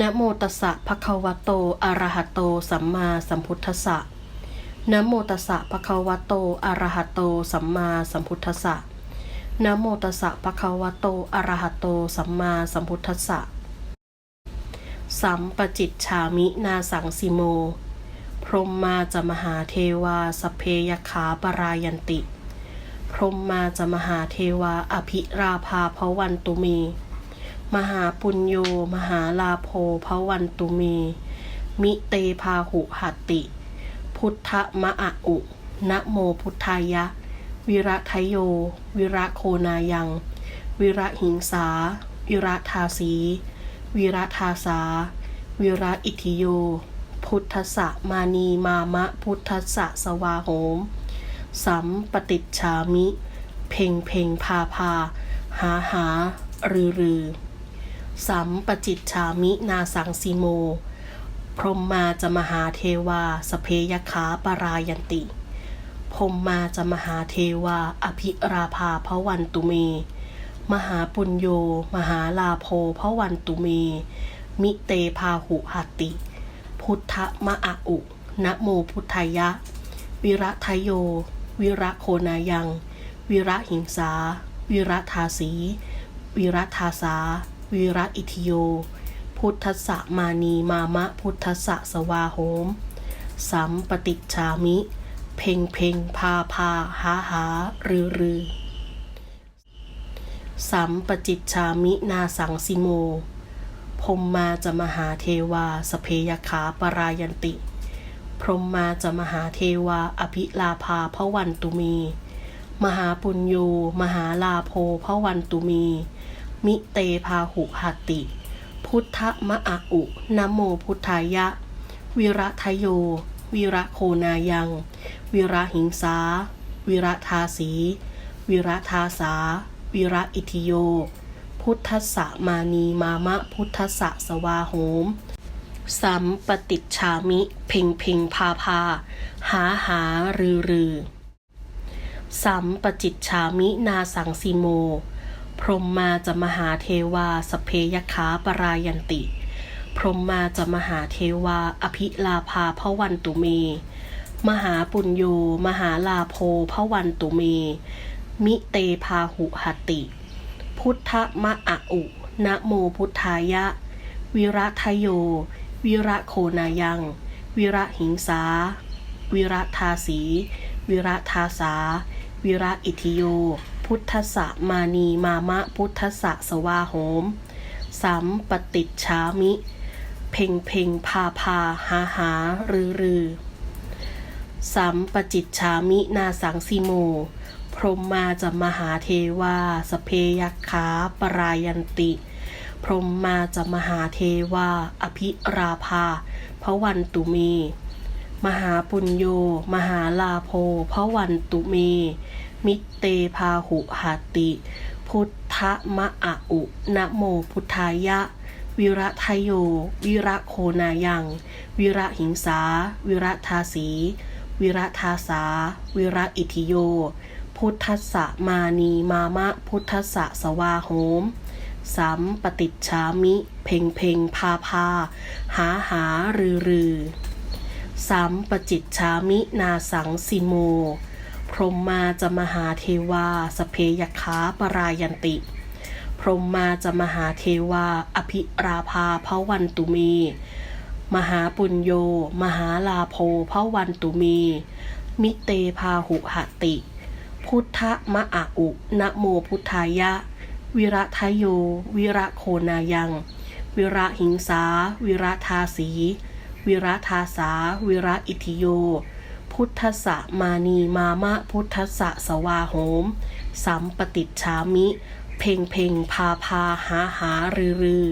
นะโมตัสสะภะคะวะโต อะระหะโต สัมมาสัมพุทธัสสะนะโมตัสสะภะคะวะโต อะระหะโต สัมมาสัมพุทธัสสะนะโมตัสสะภะคะวะโต อะระหะโต สัมมาสัมพุทธัสสะ สัมปจิตฉามินาสังสิโม พรหมมาจะมหาเทวาสเพยขาปรายันติ พรหมมาจะมหาเทวา อภิราภาภวันตุมี มหาปุญโย มหาลาโภภวันตุมีมิเตพาหุหัตติ พุทธมะอะอุนะโมพุทธายะ วิระทยโย วิระโคนายัง วิระหิงสา วิระทาสี วิระทาสา วิระอิทิโย พุทธสะมานีมามะพุทธสะสวาโหม สัมปติจฉามิ เพ่งเพ่งพาพา หาหา รือรือ สัมปจิตฉามินาสังสีโม พรหมมาจะมหาเทวา สเพยขาปรายันติ พรหมมาจะมหาเทวา อภิราภาพวันตุเม มหาปุญโย มหาลาโภพวันตุเม มิเตพาหุหัตติ พุทธมะอะอุนะโมพุทธายะ วิระทยโย วิระโคนายัง วิระหิงสา วิระทาสี วิระทาสา วิระอิทิโย พุทธะมานีมามะพุทธะสวาโหม สัมปติจฉามิ เพ่งเพ่งพาพาหาหารือรือ สัมปจิตฉามินาสังสิโมพรมมาจะมหาเทวาสเพยขาปรายันติ พรมมาจะมหาเทวาอภิลาภาพวันตุมี มหาปุญโย มหาลาโภพวันตุมี มิเตพาหุหัตติ พุทธมะอะอุนโมพุทธายะ วิระทยโย วิระโคนายัง วิระหิงสา วิระทาสี วิระทาสา วิระอิทิโย พุทธสะมานีมามะพุทธสะสวาโหม สัมปติจฉามิ เพ่งเพ่งพาพา หาหารือรือสัมปจิตฉามินาสังสีโม พรหมมาจะมหาเทวาสเพยขาปรายันติ พรหมมาจะมหาเทวา อภิลาภาพวันตุเม มหาปุญโย มหาลาโภพวันตุเม มิเตพาหุหัตติ พุทธมะอะอุ นะโมพุทธายะ วิระทยโย วิระโคนายัง วิระหิงสา วิระทาสี วิระทาสา วิระอิทิโย พุทธสะมานีมามะพุทธสะสวาโหม สัมปติจฉามิ เพ่งเพ่งพาพาหาหารือรือสัมปจิตฉามินาสังสีโม พรหมมาจะมหาเทวา สเพยักขาปรายันติ พรหมมาจะมหาเทวา อภิราภาพระวันตุมีมหาปุญโย มหาลาโภพระวันตุมี มิเตพาหุหัตติ พุทธมะอะอุนะโมพุทธายะ วิระทยโย วิระโคนายัง วิระหิงสา วิระทาสี วิระทาสา วิระอิทิโย พุทธสะมานีมามะพุทธสะสวาโหมสัมปติจฉามิ เพ่งเพ่งพาพา หาหารือรือสัมปจิตฉามินาสังสิโม พรหมมาจะมหาเทวา สเพยขาปรายันติ พรหมมาจะมหาเทวา อภิราภาพวันตุมี มหาปุญโย มหาลาโภพวันตุมี มิเตพาหุหติ พุทธมะอะอุนะโมพุทธายะ วิระทยโย วิระโคนายัง วิระหิงสา วิระทาสี วิระทาสา วิระอิทิโย พุทธสะมานีมามะพุทธสะสวาโหม สัมปติจฉามิ เพ่งเพ่งพาพาหาหารือรือ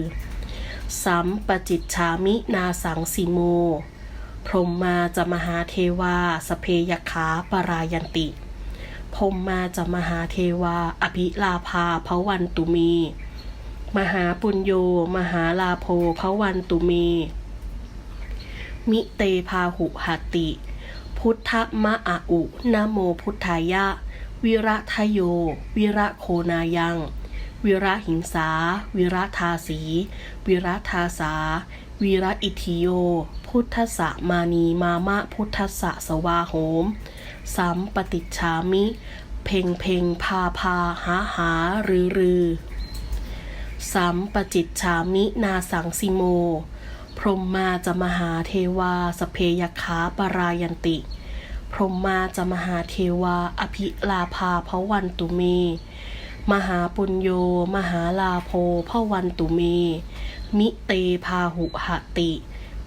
สัมปจิตฉามินาสังสีโม พรมมาจะมหาเทวา สเพยขาปรายันติ พรมมาจะมหาเทวา อภิลาภาพวันตุมี มหาปุญโย มหาลาโภพวันตุมี มิเตพาหุหัตติ พุทธมะอะอุนะโมพุทธายะ วิระทโย วิระโคนายัง วิระหิงสา วิระทาสี วิระทาสา วิระอิทิโย พุทธสะมานีมามะพุทธสะสวาโหม สัมปติจฉามิ เพ่งเพ่งพาพาหาหารือรือสัมปจิตฉามินาสังสิโม พรหมมาจะมหาเทวาสเพยขาปรายันติ พรหมมาจะมหาเทวา อภิลาภาพวันตุเม มหาปุญโย มหาลาโภพวันตุเม มิเตพาหุหติ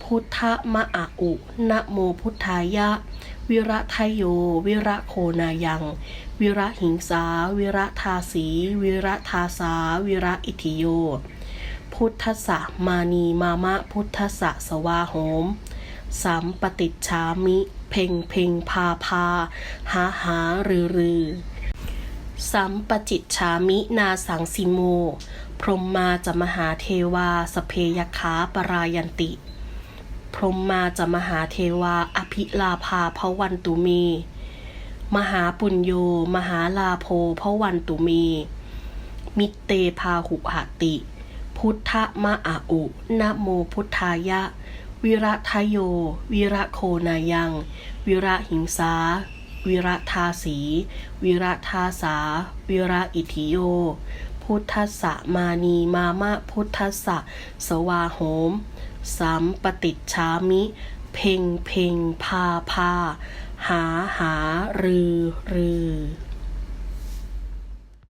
พุทธมะอะอุนะโมพุทธายะ วิระไทโย วิระโคนายัง วิระหิงสา วิระทาสี วิระทาสา วิระอิทิโย พุทธะมานีมามะพุทธะสวาโหมสัมปติจฉามิ เพ่งเพ่งพาพา หาหารือรือสัมปจิตฉามินาสังสิโม พรหมมาจะมหาเทวา สเพยขาปรายันติ พรหมมาจะมหาเทวา อภิลาภาพวันตุเม มหาปุญโย มหาลาโภพวันตุเม มิเตพาหุหติ พุทธมะอะอุนะโมพุทธายะ วิระทโย วิระโคนายัง วิระหิงสา วิระทาสี วิระทาสา วิระอิทิโย พุทธสะมานีมามะพุทธสะสวาโหม สัมปติจฉามิ เพ่งเพ่งพาพาหาหารือรือ